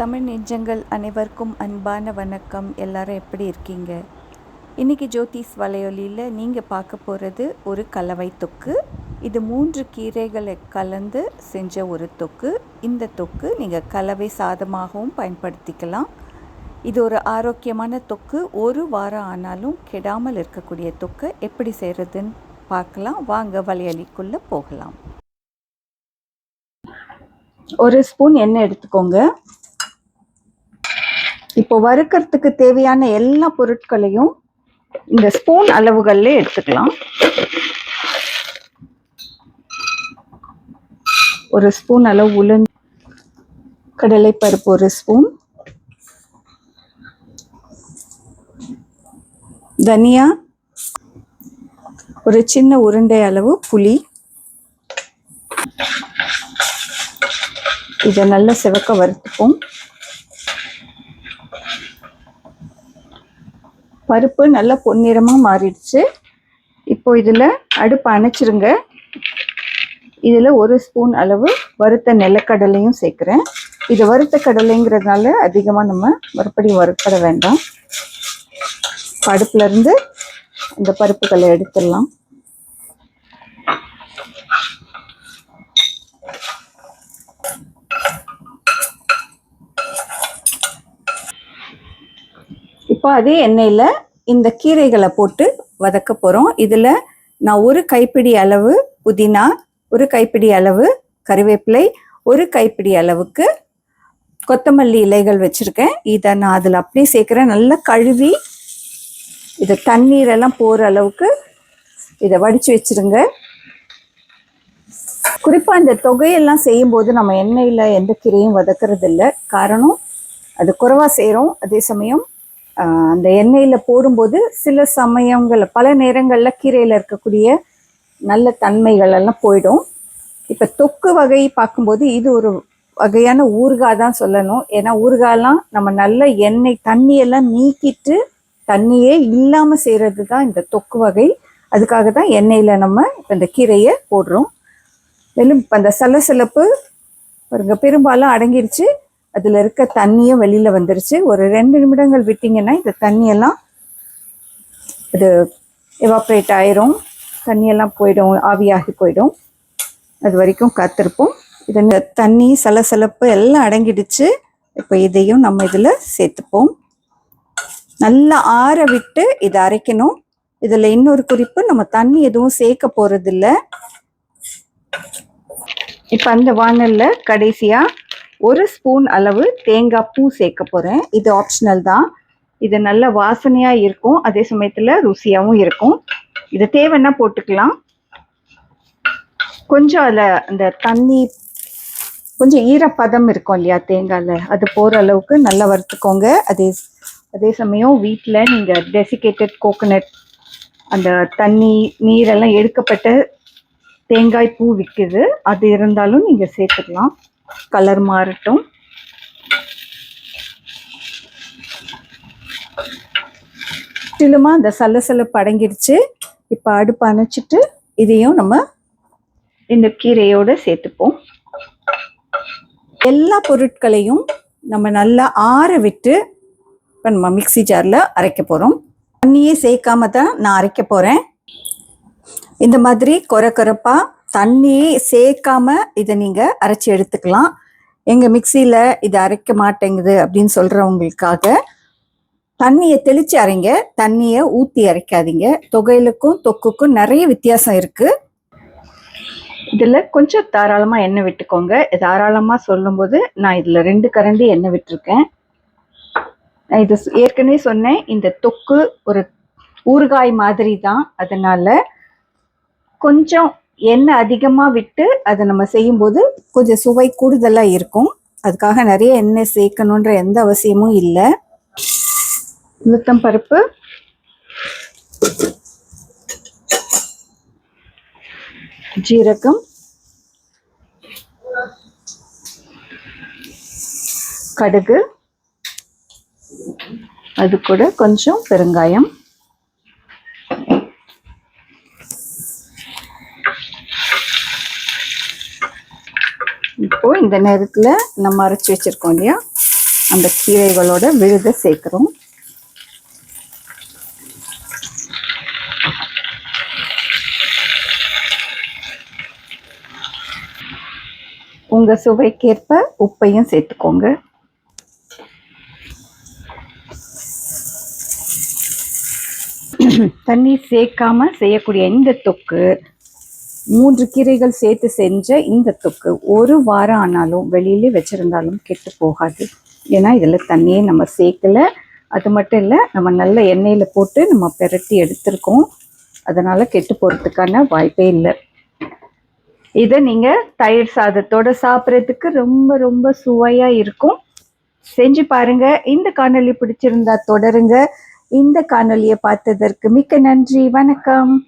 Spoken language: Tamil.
தமிழ் நெஞ்சங்கள் அனைவருக்கும் அன்பான வணக்கம். எல்லாரும் எப்படி இருக்கீங்க? இன்றைக்கி ஜோதிஸ் வலையொலியில் நீங்கள் பார்க்க போகிறது ஒரு கலவை தொக்கு. இது மூன்று கீரைகளை கலந்து செஞ்ச ஒரு தொக்கு. இந்த தொக்கு நீங்கள் கலவை சாதமாகவும் பயன்படுத்திக்கலாம். இது ஒரு ஆரோக்கியமான தொக்கு. ஒரு வாரம் ஆனாலும் கெடாமல் இருக்கக்கூடிய தொக்கு. எப்படி செய்கிறதுன்னு பார்க்கலாம். வாங்க வலையலிக்குள்ளே போகலாம். ஒரு ஸ்பூன் எண்ணெய் எடுத்துக்கோங்க. இப்போ வறுக்கிறதுக்கு தேவையான எல்லா பொருட்களையும் இந்த ஸ்பூன் அளவுகள்ல எடுத்துக்கலாம். ஒரு ஸ்பூன் அளவு உளுந்து கடலைப்பருப்பு ஒரு ஸ்பூன் தனியா ஒரு சின்ன உருண்டை அளவு புளி. இதை நல்லா சிவக்க வறுத்துப்போம். பருப்பு நல்லா பொன்னிறமாக மாறிடுச்சு. இப்போ இதில் அடுப்பு அணைச்சிருங்க. இதில் ஒரு ஸ்பூன் அளவு வறுத்த நிலக்கடலையும் சேர்க்குறேன். இது வறுத்த கடலைங்கிறதுனால அதிகமாக நம்ம மறுபடியும் வறுப்பட வேண்டாம். அடுப்புலேருந்து இந்த பருப்புகளை எடுத்துடலாம். இப்போ அதே எண்ணெயில் இந்த கீரைகளை போட்டு வதக்க போகிறோம் இதில் நான் ஒரு கைப்பிடி அளவு புதினா ஒரு கைப்பிடி அளவு கறிவேப்பிலை ஒரு கைப்பிடி அளவுக்கு கொத்தமல்லி இலைகள் வச்சுருக்கேன். இதை நான் அதில் அப்படியே சேர்க்குறேன். நல்லா கழுவி இதை தண்ணீரெல்லாம் போகிற அளவுக்கு இதை வடித்து வச்சுருங்க. குறிப்பாக இந்த தொகையெல்லாம் செய்யும்போது நம்ம எண்ணெயில் எந்த கீரையும் வதக்கிறது இல்லை காரணம் அது குறைவாக செய்கிறோம் அதே சமயம் அந்த எண்ணெயில் போடும்போது சில சமயங்களில் பல நேரங்களில் கீரையில் இருக்கக்கூடிய நல்ல தன்மைகள் எல்லாம் போயிடும். இப்போ தொக்கு வகை பார்க்கும்போது இது ஒரு வகையான ஊறுகாய் தான் சொல்லணும். ஏன்னா ஊறுகாயெல்லாம் நம்ம நல்ல எண்ணெய் தண்ணியெல்லாம் நீக்கிட்டு தண்ணியே இல்லாமல் செய்கிறது தான் இந்த தொக்கு வகை. அதுக்காக தான் எண்ணெயில் நம்ம இப்போ இந்த கீரையை போடுறோம். மேலும் இப்போ அந்த சலசலப்பு பாருங்க பெரும்பாலும் அடங்கிருச்சு. அதில் இருக்க தண்ணியும் வெளியில் வந்துருச்சு. ஒரு ரெண்டு நிமிடங்கள் விட்டிங்கன்னா இந்த தண்ணியெல்லாம் இது எவாப்ரேட் ஆயிரும். தண்ணியெல்லாம் போயிடும் ஆவியாகி போயிடும். அது வரைக்கும் காத்திருப்போம். இது தண்ணி சலசலப்பு எல்லாம் அடங்கிடுச்சு. இப்போ இதையும் நம்ம இதில் சேர்த்துப்போம். நல்லா ஆற விட்டு இதை அரைக்கணும். இதில் இன்னொரு குறிப்பு நம்ம தண்ணி எதுவும் சேர்க்க போகிறதில்ல இப்போ அந்த வானல்ல கடைசியாக ஒரு ஸ்பூன் அளவு தேங்காய் பூ சேர்க்க போகிறேன் இது ஆப்ஷனல் தான். இது நல்ல வாசனையாக இருக்கும். அதே சமயத்தில் ருசியாகவும் இருக்கும். இது தேவைன்னா போட்டுக்கலாம். கொஞ்சம் அதில் அந்த தண்ணி கொஞ்சம் ஈரப்பதம் இருக்கும் இல்லையா தேங்காயில்? அது போகிற அளவுக்கு நல்லா வறுத்துக்கோங்க. அதே அதே சமயம் வீட்டில் நீங்கள் டெசிகேட்டட் கோகோனட் அந்த தண்ணி நீரெல்லாம் எடுக்கப்பட்ட தேங்காய் பூ விற்குது அது இருந்தாலும் நீங்கள் சேர்த்துக்கலாம். கலர் மாறட்டும். முற்றிலுமா அந்த சலசலப்பு அடங்கிடுச்சு இப்போ அடுப்பு அணைச்சிட்டு இதையும் நம்ம இந்த கீரையோடு சேர்த்துப்போம். எல்லா பொருட்களையும் நம்ம நல்லா ஆற விட்டு இப்போ நம்ம மிக்ஸி ஜாரில் அரைக்க போகிறோம் தண்ணியே சேர்க்காம தான் நான் அரைக்க போகிறேன் இந்த மாதிரி கொர கொரப்பாக தண்ணியே சேர்க்காம இதை நீங்கள் அரைச்சி எடுத்துக்கலாம். எங்கள் மிக்சியில் இது அரைக்க மாட்டேங்குது அப்படின்னு சொல்கிறவங்களுக்காக தண்ணியை தெளித்து அரைங்க. தண்ணியை ஊற்றி அரைக்காதீங்க. தொகையிலுக்கும் தொக்குக்கும் நிறைய வித்தியாசம் இருக்குது இதில் கொஞ்சம் தாராளமாக எண்ணெய் விட்டுக்கோங்க. தாராளமாக சொல்லும்போது நான் இதில் ரெண்டு கரண்டி எண்ணெய் விட்டுருக்கேன். நான் இது ஏற்கனவே சொன்னேன். இந்த தொக்கு ஒரு ஊறுகாய் மாதிரி தான். அதனால கொஞ்சம் எண்ணெய் அதிகமாக விட்டு அதை நம்ம செய்யும்போது கொஞ்சம் சுவை கூடுதலாக இருக்கும். அதுக்காக நிறைய எண்ணெய் சேர்க்கணுன்ற எந்த அவசியமும் இல்லை. உளுத்தம் பருப்பு ஜீரகம். கடுகு. அது கூட கொஞ்சம் பெருங்காயம். இப்போ இந்த நேரத்தில் நம்ம அரைச்சி வச்சிருக்கோம் இல்லையா? அந்த கீரைகளோட விழுதை சேர்க்குறோம். உங்க சுவைக்கேற்ப உப்பையும் சேர்த்துக்கோங்க. தண்ணி சேர்க்காம செய்யக்கூடிய இந்த தொக்கு மூன்று கீரைகள் சேர்த்து செஞ்ச இந்த தொக்கு ஒரு வாரம் ஆனாலும் வெளியிலே வச்சிருந்தாலும் கெட்டு போகாது. ஏன்னா இதில் தண்ணியே நம்ம சேர்க்கல. அது மட்டும் இல்லை நம்ம நல்ல எண்ணெயில் போட்டு நம்ம பெரட்டி எடுத்திருக்கோம். அதனால் கெட்டு போகிறதுக்கான வாய்ப்பே இல்லை. இதை நீங்கள் தயிர் சாதத்தோட சாப்பிட்றதுக்கு ரொம்ப ரொம்ப சுவையாக இருக்கும். செஞ்சு பாருங்க. இந்த காணொலி பிடிச்சிருந்தா தொடருங்க. இந்த காணொலியை பார்த்ததற்கு மிக்க நன்றி. வணக்கம்.